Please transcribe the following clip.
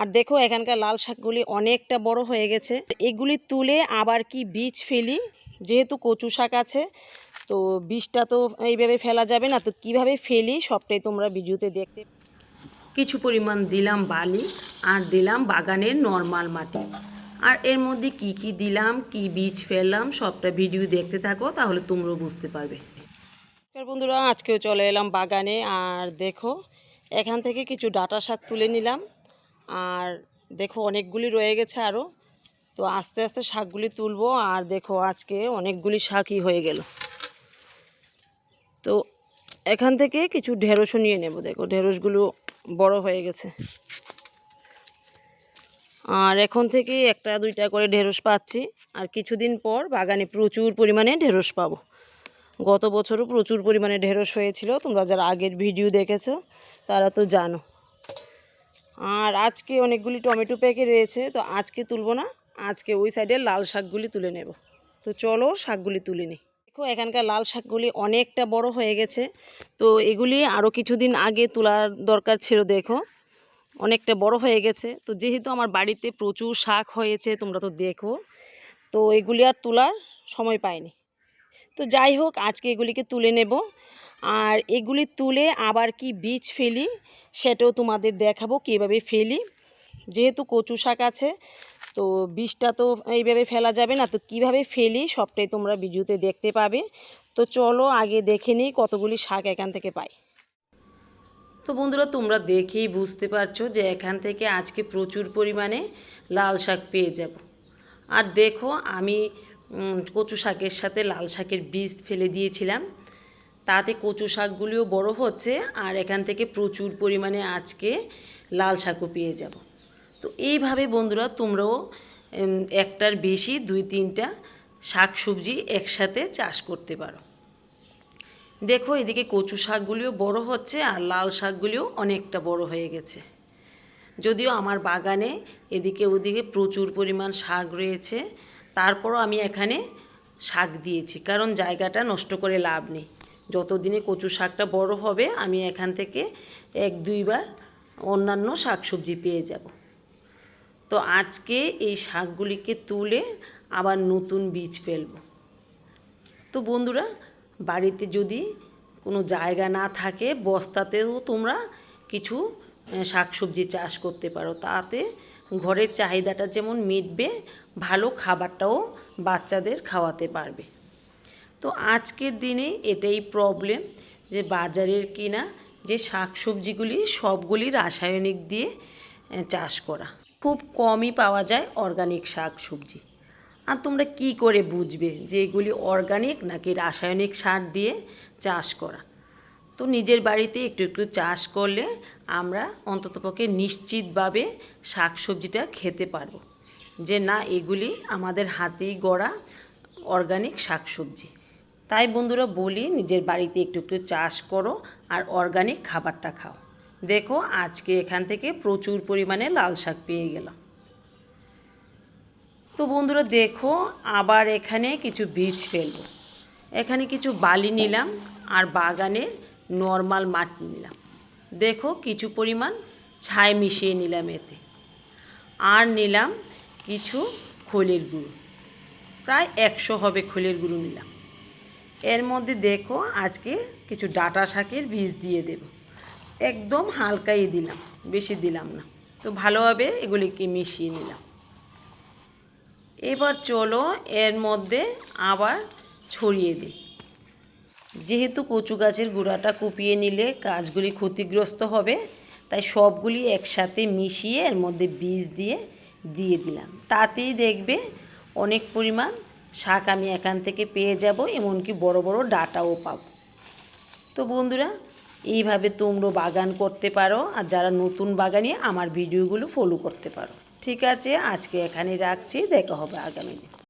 আর দেখো এখানকার লাল শাকগুলি অনেকটা বড় হয়ে গেছে। এগুলি তুলে আবার কি বীজ ফেলি? যেহেতু কচু শাক আছে তো বীজটা তো এইভাবে ফেলা যাবে না। তো কীভাবে ফেলি সবটাই তোমরা ভিডিওতে দেখতে কিছু পরিমাণ দিলাম বালি আর দিলাম বাগানের নর্মাল মাটি। আর এর মধ্যে কি কি দিলাম কি বীজ ফেললাম সবটা ভিডিও দেখতে থাকো তাহলে তোমরাও বুঝতে পারবে। বন্ধুরা আজকেও চলে এলাম বাগানে। আর দেখো এখান থেকে কিছু ডাটা শাক তুলে নিলাম। আর দেখো অনেকগুলি রয়ে গেছে আরও তো আস্তে আস্তে শাকগুলি তুলবো আর দেখো আজকে অনেকগুলি শাকই হয়ে গেল। তো এখান থেকে কিছু ঢেঁড়সও নিয়ে নেব। দেখো ঢেঁড়সগুলো বড় হয়ে গেছে। আর এখন থেকে একটা দুইটা করে ঢেঁড়স পাচ্ছি। আর কিছুদিন পর বাগানে প্রচুর পরিমাণে ঢেঁড়স পাবো। গত বছরও প্রচুর পরিমাণে ঢেঁড়স হয়েছিল। তোমরা যারা আগের ভিডিও দেখেছ, তারা তো জানো। আর আজকে অনেকগুলি টমেটো প্যাকে রয়েছে, তো আজকে তুলবো না। আজকে ওই সাইডে লাল শাকগুলি তুলে নেব। তো চলো শাকগুলি তুলে নিই। দেখো, এখানকার লাল শাকগুলি অনেকটা বড় হয়ে গেছে। তো এগুলি আরও কিছুদিন আগে তোলার দরকার ছিল, দেখো। অনেকটা বড় হয়ে গেছে। তো যেহেতু আমার বাড়িতে প্রচুর শাক হয়েছে, তোমরা তো দেখো। তো এগুলি আর তোলার সময় পাইনি। তো যাই হোক, আজকে এগুলিকে তুলে নেব। আর এগুলি তুলে আবার কি বীজ ফেলি সেটাও তোমাদের দেখাবো কীভাবে ফেলি। যেহেতু কচু শাক আছে, তো বীজটা তো এইভাবে ফেলা যাবে না, তো কীভাবে ফেলি সবটাই তোমরা ভিডিওতে দেখতে পাবে। তো চলো আগে দেখে নিই কতগুলি শাক এখান থেকে পাই। তো বন্ধুরা, তোমরা দেখেই বুঝতে পারছ যে এখান থেকে আজকে প্রচুর পরিমাণে লাল শাক পেয়ে যাব। আর দেখো, আমি কচু শাকের সাথে লাল শাকের বীজ ফেলে দিয়েছিলাম। তাতে কচু শাকগুলিও বড় হচ্ছে আর এখান থেকে প্রচুর পরিমাণে আজকে লাল শাকও পেয়ে যাব। তো এইভাবে বন্ধুরা তোমরাও একটার বেশি, দুই তিনটা শাক সবজি একসাথে চাষ করতে পারো। দেখো এদিকে কচু শাকগুলিও বড় হচ্ছে আর লাল শাকগুলিও অনেকটা বড় হয়ে গেছে। যদিও আমার বাগানে এদিকে ওদিকে প্রচুর পরিমাণ শাক রয়েছে, তারপরও আমি এখানে শাক দিয়েছি, কারণ জায়গাটা নষ্ট করে লাভ নেই। যতদিনে কচু শাকটা বড় হবে, আমি এখান থেকে এক দুইবার অন্যান্য শাক সবজি পেয়ে যাব। তো আজকে এই শাকগুলিকে তুলে আবার নতুন বীজ ফেলব। তো বন্ধুরা, বাড়িতে যদি কোনো জায়গা না থাকে, বস্তাতেও তোমরা কিছু শাক সবজি চাষ করতে পারো। তাতে ঘরের চাহিদাটা যেমন মিটবে, ভালো খাবারটাও বাচ্চাদের খাওয়াতে পারবে। তো আজকের দিনে এটাই প্রবলেম যে বাজারের কিনা যে শাক সবজিগুলি সবগুলি রাসায়নিক দিয়ে চাষ করা। খুব কমই পাওয়া যায় অর্গানিক শাক সবজি আর তোমরা কি করে বুঝবে যে এগুলি অর্গানিক নাকি রাসায়নিক সার দিয়ে চাষ করা? তো নিজের বাড়িতে একটু একটু চাষ করলে আমরা অন্ততপক্ষে নিশ্চিতভাবে শাক সবজিটা খেতে পারব। যে না, এগুলি আমাদের হাতেই গড়া অর্গানিক শাক সবজি তাই বন্ধুরা বলি, নিজের বাড়িতে একটু একটু চাষ করো আর অর্গানিক খাবারটা খাও। দেখো, আজকে এখান থেকে প্রচুর পরিমাণে লাল শাক পেয়ে গেলাম। তো বন্ধুরা দেখো, আবার এখানে কিছু বীজ ফেলব। এখানে কিছু বালি নিলাম আর বাগানের নর্মাল মাটি নিলাম। দেখো, কিছু পরিমাণ ছাই মিশিয়ে নিলাম এতে। আর নিলাম কিছু খোলের গুঁড়ো। প্রায় একশো হবে খোলের গুঁড়ো নিলাম। এর মধ্যে দেখো আজকে কিছু ডাটা শাকের বীজ দিয়ে দেব। একদম হালকাই দিলাম, বেশি দিলাম না। তো ভালোভাবে এগুলিকে মিশিয়ে নিলাম। এবার চলো এর মধ্যে আবার ছড়িয়ে দিই। যেহেতু কচু গাছের গুঁড়াটা কুপিয়ে নিলে গাছগুলি ক্ষতিগ্রস্ত হবে, তাই সবগুলি একসাথে মিশিয়ে এর মধ্যে বীজ দিয়ে দিয়ে দিলাম। তাতেই দেখবে অনেক পরিমাণ শাক আমি এখান থেকে পেয়ে যাব, এমনকি বড় বড় ডাটাও পাব। তো বন্ধুরা, এইভাবে তোমরা বাগান করতে পারো, আর যারা নতুন বাগানে আমার ভিডিওগুলো ফলো করতে পারো। ঠিক আছে, আজকে এখানে রাখছি, দেখা হবে আগামী দিন।